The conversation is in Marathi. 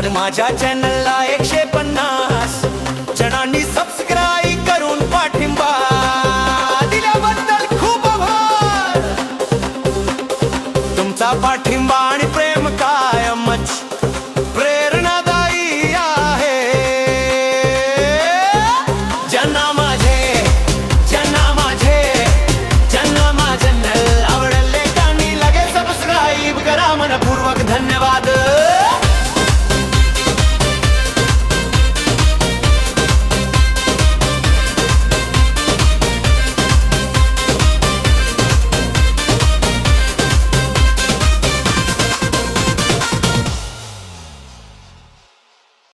और माझ्या चॅनलला एकशे पन्नास जणांनी सबस्क्राईब करून पाठिंबा दिल्याबद्दल खूप आभार. तुमचा पाठिंबा आणि प्रेम